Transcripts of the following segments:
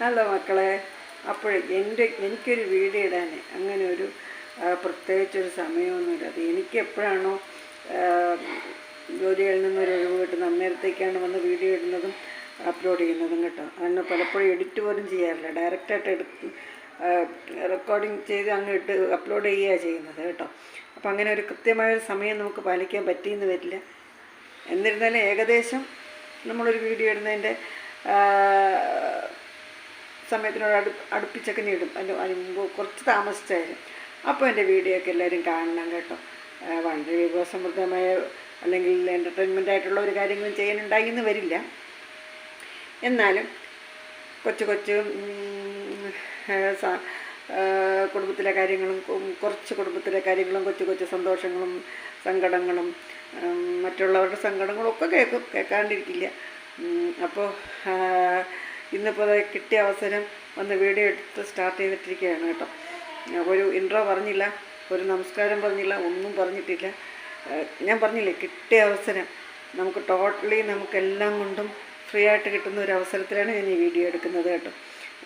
Hello മക്കളെ. അപ്പോൾ എന്റെ എനിക്കൊരു വീഡിയോ ഇടാൻ അങ്ങനെ ഒരു പ്രത്യേകിച്ചൊരു സമയമൊന്നുമില്ല. അത് എനിക്ക് എപ്പോഴാണോ ജോലികളിൽ നിന്നൊരു ഒഴിവ് കിട്ടുന്നത് അന്നേരത്തേക്കാണ് വന്ന് വീഡിയോ ഇടുന്നതും അപ്ലോഡ് ചെയ്യുന്നതും കേട്ടോ. അതിന് പലപ്പോഴും എഡിറ്റ് പോലും ചെയ്യാറില്ല. ഡയറക്റ്റായിട്ട് എടുത്ത് റെക്കോർഡിങ് ചെയ്ത് അങ്ങ് ഇട്ട് അപ്ലോഡ് ചെയ്യുകയാണ് ചെയ്യുന്നത് കേട്ടോ. അപ്പോൾ അങ്ങനെ ഒരു കൃത്യമായ ഒരു സമയം നമുക്ക് പാലിക്കാൻ പറ്റിയെന്ന് വരില്ല. എന്നിരുന്നാലും ഏകദേശം നമ്മളൊരു വീഡിയോ ഇടുന്നതിന്റെ സമയത്തിനോട് അടു അടുപ്പിച്ചൊക്കെ നീടും. അതിന് അതിന് കുറച്ച് താമസിച്ചായാലും അപ്പോൾ എന്റെ വീഡിയോ ഒക്കെ എല്ലാവരും കാണണം കേട്ടോ. വളരെ വിഭവസമൃദ്ധമായ അല്ലെങ്കിൽ എന്റർടൈൻമെന്റ് ആയിട്ടുള്ള ഒരു കാര്യങ്ങളും ചെയ്യാനുണ്ടായി എന്ന് വരില്ല. എന്നാലും കൊച്ചു കൊച്ചു കുടുംബത്തിലെ കാര്യങ്ങളും കുറച്ച് കുടുംബത്തിലെ കാര്യങ്ങളും കൊച്ചു കൊച്ചു സന്തോഷങ്ങളും സങ്കടങ്ങളും മറ്റുള്ളവരുടെ സങ്കടങ്ങളും ഒക്കെ കേൾക്കും കേൾക്കാണ്ടിരിക്കില്ല. അപ്പോൾ ഇന്നിപ്പോൾ കിട്ടിയ അവസരം ഒന്ന് വീഡിയോ എടുത്ത് സ്റ്റാർട്ട് ചെയ്തിട്ടിരിക്കുകയാണ് കേട്ടോ. ഒരു ഇൻട്രോ പറഞ്ഞില്ല ഒരു നമസ്കാരം പറഞ്ഞില്ല ഒന്നും പറഞ്ഞിട്ടില്ല. ഞാൻ പറഞ്ഞില്ലേ കിട്ടിയ അവസരം. നമുക്ക് ടോട്ടലി നമുക്കെല്ലാം കൊണ്ടും ഫ്രീ ആയിട്ട് കിട്ടുന്ന ഒരു അവസരത്തിലാണ് ഞാൻ ഈ വീഡിയോ എടുക്കുന്നത് കേട്ടോ.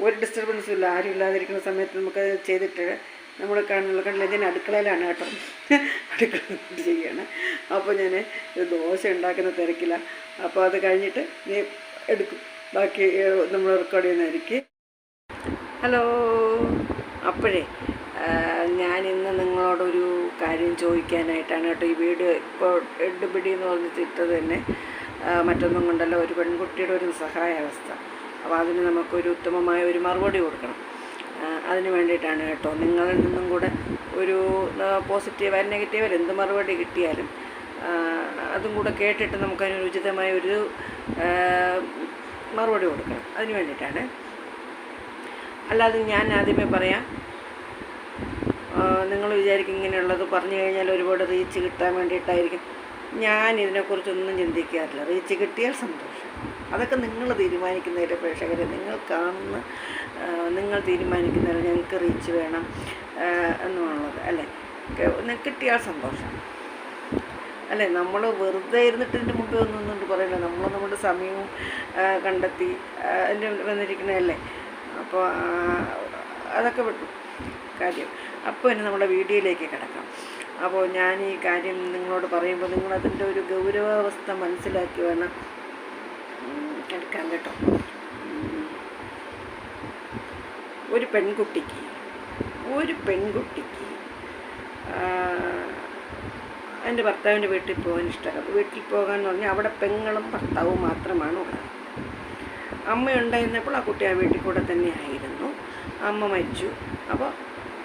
ഒരു ഡിസ്റ്റർബൻസും ഇല്ല ആരും ഇല്ലാതിരിക്കുന്ന സമയത്ത് നമുക്ക് ചെയ്തിട്ട് നമ്മൾ കണ്ടില്ല ഞാൻ അടുക്കളയിലാണ് കേട്ടോ. അടുക്കള ചെയ്യാണ് അപ്പോൾ ഞാൻ ദോശ ഉണ്ടാക്കുന്ന തിരക്കില്ല അപ്പോൾ അത് കഴിഞ്ഞിട്ട് നീ എടുക്കും. ബാക്കി നമ്മൾ റെക്കോർഡ് ചെയ്യുന്നതായിരിക്കും. ഹലോ. അപ്പോഴേ ഞാൻ ഇന്ന് നിങ്ങളോടൊരു കാര്യം ചോദിക്കാനായിട്ടാണ് കേട്ടോ ഈ വീട് ഇപ്പോൾ എടുപിടി എന്ന് പറഞ്ഞിട്ട് ഇട്ടത് തന്നെ. മറ്റൊന്നും കൊണ്ടല്ല ഒരു പെൺകുട്ടിയുടെ ഒരു സഹായാവസ്ഥ. അപ്പോൾ അതിന് നമുക്കൊരു ഉത്തമമായ ഒരു മറുപടി കൊടുക്കണം. അതിന് വേണ്ടിയിട്ടാണ് കേട്ടോ നിങ്ങളിൽ നിന്നും കൂടെ ഒരു പോസിറ്റീവ് ആൻഡ് നെഗറ്റീവ് എന്ത് മറുപടി കിട്ടിയാലും അതും കൂടെ കേട്ടിട്ട് നമുക്കതിനൊരു ഉചിതമായ ഒരു മറുപടി കൊടുക്കണം. അതിന് വേണ്ടിയിട്ടാണ്. അല്ലാതെ ഞാൻ ആദ്യമേ പറയാം നിങ്ങൾ വിചാരിക്കും ഇങ്ങനെയുള്ളത് പറഞ്ഞു കഴിഞ്ഞാൽ ഒരുപാട് റീച്ച് കിട്ടാൻ വേണ്ടിയിട്ടായിരിക്കും. ഞാൻ ഇതിനെക്കുറിച്ചൊന്നും ചിന്തിക്കാറില്ല. റീച്ച് കിട്ടിയാൽ സന്തോഷം. അതൊക്കെ നിങ്ങൾ തീരുമാനിക്കുന്നതിന്റെ പ്രേക്ഷകരെ നിങ്ങൾ കാണുന്ന നിങ്ങൾ തീരുമാനിക്കുന്നതിൽ ഞങ്ങൾക്ക് റീച്ച് വേണം എന്നുള്ളത്. അല്ലേ? കിട്ടിയാൽ സന്തോഷം. അല്ലേ? നമ്മൾ വെറുതെ ഇരുന്നിട്ട് ഇതിന്റെ മുട്ട് ഒന്നും പറയില്ല? നമ്മൾ നമ്മുടെ സമയവും കണ്ടെത്തി എന്റെ അതിന്റെ വന്നിരിക്കുന്നതല്ലേ? അപ്പോൾ അതൊക്കെ വിട്ടു. കാര്യം. അപ്പോൾ ഇനി നമ്മുടെ വീഡിയോയിലേക്ക് കിടക്കാം. അപ്പോൾ ഞാൻ ഈ കാര്യം നിങ്ങളോട് പറയുമ്പോൾ നിങ്ങളതിന്റെ ഒരു ഗൗരവാവസ്ഥ മനസ്സിലാക്കി വേണം എടുക്കാൻ കേട്ടോ. ഒരു പെൺകുട്ടിക്ക് ഒരു പെൺകുട്ടിക്ക് എന്റെ ഭർത്താവിന്റെ വീട്ടിൽ പോകാൻ ഇഷ്ടമല്ല. വീട്ടിൽ പോകാൻ എന്ന് പറഞ്ഞാൽ അവിടെ പെങ്ങളും ഭർത്താവും മാത്രമാണ് ഉള്ളത്. അമ്മ ഉണ്ടായിരുന്നപ്പോൾ ആ കുട്ടി ആ വീട്ടിൽ കൂടെ തന്നെ ആയിരുന്നു. അമ്മ മരിച്ചു. അപ്പോൾ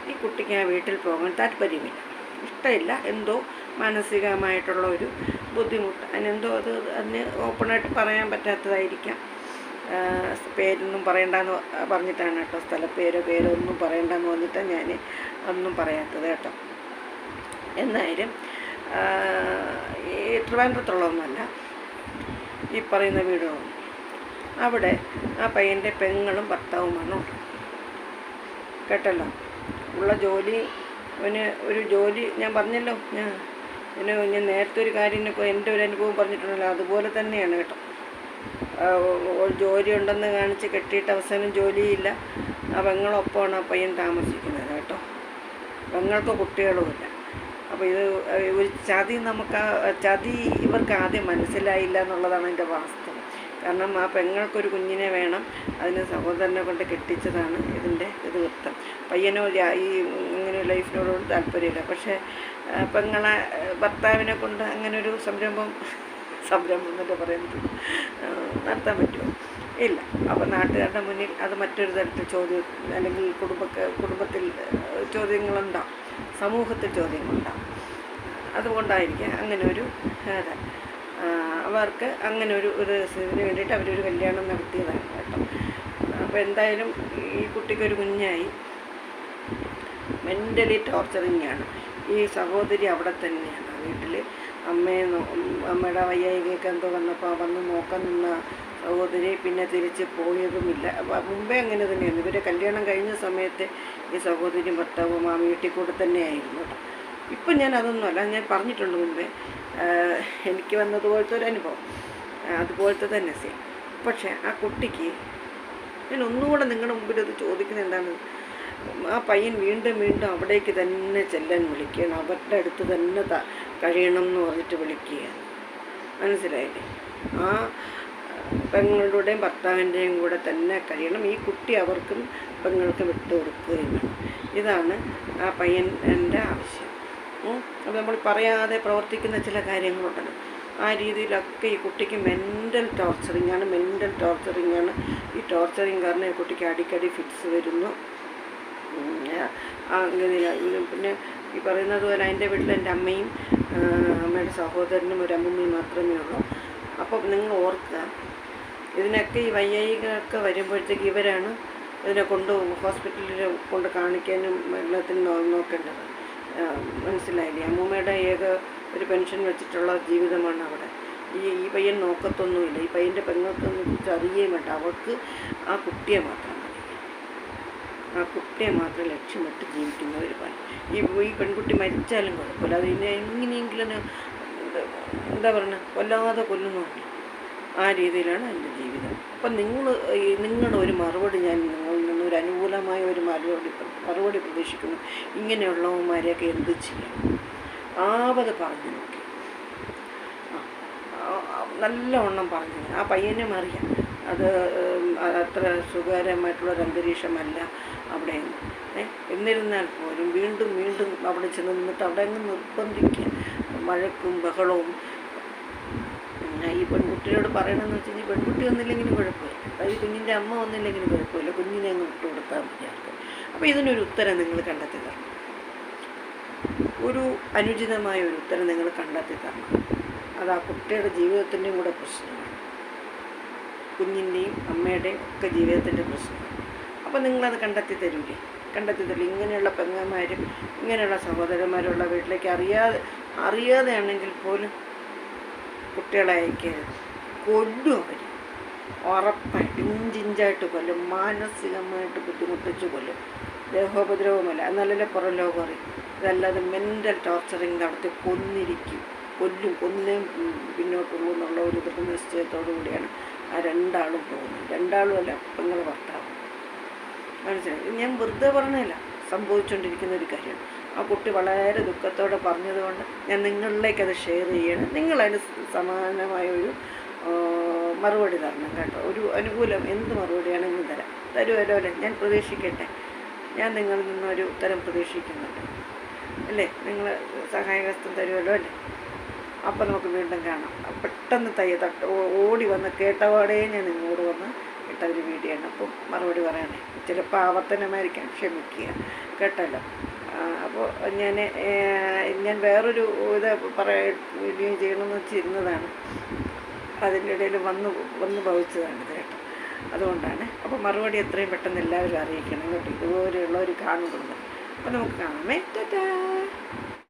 ഈ കുട്ടിക്ക് ആ വീട്ടിൽ പോകാൻ താല്പര്യമില്ല. ഇഷ്ടമില്ല. എന്തോ മാനസികമായിട്ടുള്ള ഒരു ബുദ്ധിമുട്ട്. അതിനെന്തോ അത് അതിന് ഓപ്പണായിട്ട് പറയാൻ പറ്റാത്തതായിരിക്കാം. പേരൊന്നും പറയണ്ടെന്ന് പറഞ്ഞിട്ടാണ് കേട്ടോ സ്ഥലപ്പേരോ പേരോ ഒന്നും പറയണ്ടെന്ന് പറഞ്ഞിട്ടാണ് ഞാൻ ഒന്നും പറയാത്തത് കേട്ടോ. എന്നായാലും ഈ ട്രിവാൻഡ്രത്തുള്ളതൊന്നുമല്ല. ഈ പറയുന്ന വീടുകളൊന്നും അവിടെ ആ പയ്യന്റെ പെങ്ങളും ഭർത്താവുമാണ്. കേട്ടല്ലോ? ഉള്ള ജോലി അവന് ഒരു ജോലി ഞാൻ പറഞ്ഞല്ലോ ഞാൻ പിന്നെ ഞാൻ നേരത്തെ ഒരു കാര്യം എന്റെ ഒരു അനുഭവം പറഞ്ഞിട്ടുണ്ടല്ലോ അതുപോലെ തന്നെയാണ് കേട്ടോ. ജോലി ഉണ്ടെന്ന് കാണിച്ച് കെട്ടിയിട്ട് അവസാനം ജോലിയില്ല. ആ പെങ്ങളൊപ്പമാണ് ആ പയ്യൻ താമസിക്കുന്നത് കേട്ടോ. പെങ്ങൾക്ക് കുട്ടികളുമില്ല. അപ്പോൾ ഇത് ഒരു ചതി നമുക്ക് ചതി ഇവർക്ക് ആദ്യം മനസ്സിലായില്ല എന്നുള്ളതാണ് എന്റെ വാസ്തവം. കാരണം ആ പെങ്ങൾക്കൊരു കുഞ്ഞിനെ വേണം അതിന് സഹോദരനെ കൊണ്ട് കെട്ടിച്ചതാണ് ഇതിന്റെ ഇത് വൃത്തം പയ്യനോ ഈ ഇങ്ങനെ ലൈഫിനോടും താല്പര്യമില്ല. പക്ഷേ പെങ്ങളെ ഭർത്താവിനെ കൊണ്ട് അങ്ങനൊരു സംരംഭം സംരംഭം എന്നൊക്കെ പറയാൻ പറ്റും നടത്താൻ പറ്റുമോ? ഇല്ല. അപ്പോൾ നാട്ടുകാരുടെ മുന്നിൽ അത് മറ്റൊരു തരത്തിൽ ചോദ്യം അല്ലെങ്കിൽ കുടുംബ കുടുംബത്തിൽ ചോദ്യങ്ങളുണ്ടാകും സമൂഹത്തിൽ ചോദ്യങ്ങളുണ്ടാവും. അതുകൊണ്ടായിരിക്കും അങ്ങനെ ഒരു. അവർക്ക് അങ്ങനെ ഒരു ഒരു ഇതിന് വേണ്ടിയിട്ട് അവരൊരു കല്യാണം നടത്തിയതാണ് കേട്ടോ. അപ്പോൾ എന്തായാലും ഈ കുട്ടിക്കൊരു കുഞ്ഞായി. മെന്റലി ടോർച്ചറിങ് ആണ്. ഈ സഹോദരി അവിടെ തന്നെയാണ്. വീട്ടിൽ അമ്മയെ അമ്മയുടെ വയ്യായികയൊക്കെ എന്തോ വന്നപ്പോൾ വന്ന് നോക്കാൻ നിന്ന സഹോദരി പിന്നെ തിരിച്ച് പോയതുമില്ല. മുമ്പേ അങ്ങനെ തന്നെയായിരുന്നു. ഇവരെ കല്യാണം കഴിഞ്ഞ സമയത്ത് ഈ സഹോദരി ഭർത്താവും ആ വീട്ടിൽ കൂടെ തന്നെയായിരുന്നു. ഇപ്പം ഞാൻ അതൊന്നുമല്ല ഞാൻ പറഞ്ഞിട്ടുണ്ട് മുമ്പേ എനിക്ക് വന്നതുപോലത്തെ ഒരു അനുഭവം. അതുപോലത്തെ തന്നെ സെയിം പക്ഷേ ആ കുട്ടിക്ക് ഞാൻ ഒന്നുകൂടെ നിങ്ങളുടെ മുമ്പിൽ അത് ചോദിക്കുന്നത് എന്താണ്? ആ പയ്യൻ വീണ്ടും വീണ്ടും അവിടേക്ക് തന്നെ ചെല്ലാൻ വിളിക്കുകയാണ്. അവരുടെ അടുത്ത് തന്നെ കഴിയണം എന്ന് പറഞ്ഞിട്ട് വിളിക്കുകയാണ്. മനസ്സിലായില്ലേ? ആ പെങ്ങളുടെയും ഭർത്താവിന്റെയും കൂടെ തന്നെ കഴിയണം. ഈ കുട്ടി അവർക്കും പെങ്ങൾക്ക് വിട്ടു കൊടുക്കുകയും വേണം ഇതാണ് ആ പയ്യന്റെ ആവശ്യം. അപ്പോൾ നമ്മൾ പറയാതെ പ്രവർത്തിക്കുന്ന ചില കാര്യങ്ങളുണ്ടല്ലോ. ആ രീതിയിലൊക്കെ ഈ കുട്ടിക്ക് മെന്റൽ ടോർച്ചറിങ് ആണ് മെന്റൽ ടോർച്ചറിങ് ആണ്. ഈ ടോർച്ചറിങ് കാരണം ഈ കുട്ടിക്ക് അടിക്കടി ഫിറ്റ്സ് വരുന്നു. അങ്ങനെ പിന്നെ ഈ പറയുന്നത് പോലെ എന്റെ വീട്ടിൽ എന്റെ അമ്മയും അമ്മയുടെ സഹോദരനും ഒരു അമ്മയും മാത്രമേ ഉള്ളൂ. അപ്പോൾ നിങ്ങൾ ഓർക്കുക ഇതിനൊക്കെ ഈ വയ്യായികയൊക്കെ വരുമ്പോഴത്തേക്ക് ഇവരാണ് ഇതിനെ കൊണ്ട് ഹോസ്പിറ്റലിൽ കൊണ്ട് കാണിക്കാനും എല്ലാത്തിനും നോക്കേണ്ടത്. മനസ്സിലായില്ലേ? അമ്മൂമ്മയുടെ ഏക ഒരു പെൻഷൻ വെച്ചിട്ടുള്ള ജീവിതമാണ് അവിടെ. ഈ ഈ പയ്യൻ നോക്കത്തൊന്നുമില്ല. ഈ പയ്യന്റെ പെങ്ങൾക്കൊന്നും കുറിച്ച് അറിയുകയും വേണ്ട. അവർക്ക് ആ കുട്ടിയെ മാത്രം ആ കുട്ടിയെ മാത്രം ലക്ഷ്യമിട്ട് ജീവിക്കുന്ന ഒരു പണി ഈ ഈ പെൺകുട്ടി മരിച്ചാലും കുഴപ്പമില്ല. അത് ഇനി എങ്ങനെയെങ്കിലും എന്താ പറയുക കൊല്ലാതെ കൊല്ലുന്നുണ്ട് ആ രീതിയിലാണ് എന്റെ ജീവിതം. അപ്പം നിങ്ങൾ നിങ്ങളുടെ ഒരു മറുപടി ഞാൻ നിങ്ങളിൽ നിന്ന് ഒരു അനുകൂലമായ ഒരു മറുപടി മറുപടി പ്രതീക്ഷിക്കുന്നു. ഇങ്ങനെയുള്ളവന്മാരെയൊക്കെ എന്ത് ചെയ്യണം? ആവത് പറഞ്ഞു നോക്കി. നല്ലവണ്ണം പറഞ്ഞു ആ പയ്യനും അറിയാം അത് അത്ര സുഖകരമായിട്ടുള്ളൊരു അന്തരീക്ഷമല്ല അവിടെ. എന്നിരുന്നാൽ പോലും വീണ്ടും വീണ്ടും അവിടെ ചെന്ന് നിന്നിട്ട് അവിടെ അങ്ങ് നിർബന്ധിക്കുക. മഴക്കും ബഹളവും ഈ പെൺകുട്ടിയോട് പറയണമെന്ന് വെച്ച് കഴിഞ്ഞാൽ പെൺകുട്ടി വന്നില്ലെങ്കിലും കുഴപ്പമില്ല. അതായത് കുഞ്ഞിന്റെ അമ്മ വന്നില്ലെങ്കിലും കുഴപ്പമില്ല. കുഞ്ഞിനെ അങ്ങ് വിട്ടു കൊടുത്താൽ മതി ആൾക്ക്. അപ്പോൾ ഇതിനൊരു ഉത്തരം നിങ്ങൾ കണ്ടെത്തി തരണം. ഒരു അനുചിതമായ ഒരു ഉത്തരം നിങ്ങൾ കണ്ടെത്തി തരണം. അത് ആ കുട്ടിയുടെ ജീവിതത്തിന്റെയും കൂടെ പ്രശ്നമാണ്. കുഞ്ഞിന്റെയും അമ്മയുടെയും ഒക്കെ ജീവിതത്തിന്റെ പ്രശ്നമാണ്. അപ്പോൾ നിങ്ങളത് കണ്ടെത്തി തരൂലേ? കണ്ടെത്തി തരില്ല ഇങ്ങനെയുള്ള പെങ്ങന്മാരും ഇങ്ങനെയുള്ള സഹോദരന്മാരുള്ള വീട്ടിലേക്ക് അറിയാതെ അറിയാതെയാണെങ്കിൽ പോലും കുട്ടികളെ കൊല്ലും അവർ ഉറപ്പായിട്ട് ഇഞ്ചിഞ്ചായിട്ട് കൊല്ലും മാനസികമായിട്ട് ബുദ്ധിമുട്ടിച്ച് കൊല്ലും. ദേഹോപദ്രവമല്ല എന്നാലല്ലേ പുറം ലോകം അറിയും. ഇതല്ലാതെ മെന്റൽ ടോർച്ചറിങ് നടത്തി കൊന്നിരിക്കും. കൊല്ലും കൊന്നേം പിന്നോട്ട് പോകുന്നുള്ള ഒരു ദൃഢനിശ്ചയത്തോടു കൂടിയാണ് ആ രണ്ടാളും പോകുന്നത്. രണ്ടാളും അല്ല പെങ്ങൾ ഭർത്താവ്. മനസ്സിലായി? ഞാൻ വെറുതെ പറഞ്ഞില്ല സംഭവിച്ചുകൊണ്ടിരിക്കുന്ന ഒരു കാര്യമാണ്. ആ കുട്ടി വളരെ ദുഃഖത്തോടെ പറഞ്ഞതുകൊണ്ട് ഞാൻ നിങ്ങളിലേക്ക് അത് ഷെയർ ചെയ്യണം. നിങ്ങളതിന് സമാനമായ ഒരു ആ, മറുപടി തരണം കേട്ടോ. ഒരു അനുകൂലം എന്ത് മറുപടിയാണെങ്കിലും തരാം. തരുമല്ലോ ഞാൻ പ്രതീക്ഷിക്കട്ടെ. ഞാൻ നിങ്ങളിൽ നിന്നൊരു ഉത്തരം പ്രതീക്ഷിക്കുന്നുണ്ട്. അല്ലേ? നിങ്ങൾ സഹായഹസ്തം തരുമല്ലോ അല്ലേ? അപ്പം നമുക്ക് വീണ്ടും കാണാം. പെട്ടെന്ന് തയ്യ തട്ട് ഓടി വന്ന് കേട്ടപാടേ ഞാൻ നിങ്ങളോട് വന്ന് ഇട്ട ഒരു വീഡിയോ ആണ് അപ്പം മറുപടി പറയണേ. ചിലപ്പോൾ ആവർത്തനമായിരിക്കാം. ക്ഷമിക്കുക. കേട്ടല്ലോ? അപ്പോൾ ഞാൻ ഞാൻ വേറൊരു ഇത് പറയുകയും ചെയ്യണമെന്ന് വെച്ചിരുന്നതാണ്. അതിന്റെ ഇടയിൽ വന്ന് വന്ന് ഭവിച്ചതാണ് ഇത് അതുകൊണ്ടാണ്. അപ്പോൾ മറുപടി എത്രയും പെട്ടെന്ന് എല്ലാവരും അറിയിക്കണം കേട്ടോ. ഇതുപോലെയുള്ളവർ കാണുന്നുണ്ട് അപ്പോൾ നമുക്ക് കാണാം. ടാറ്റാ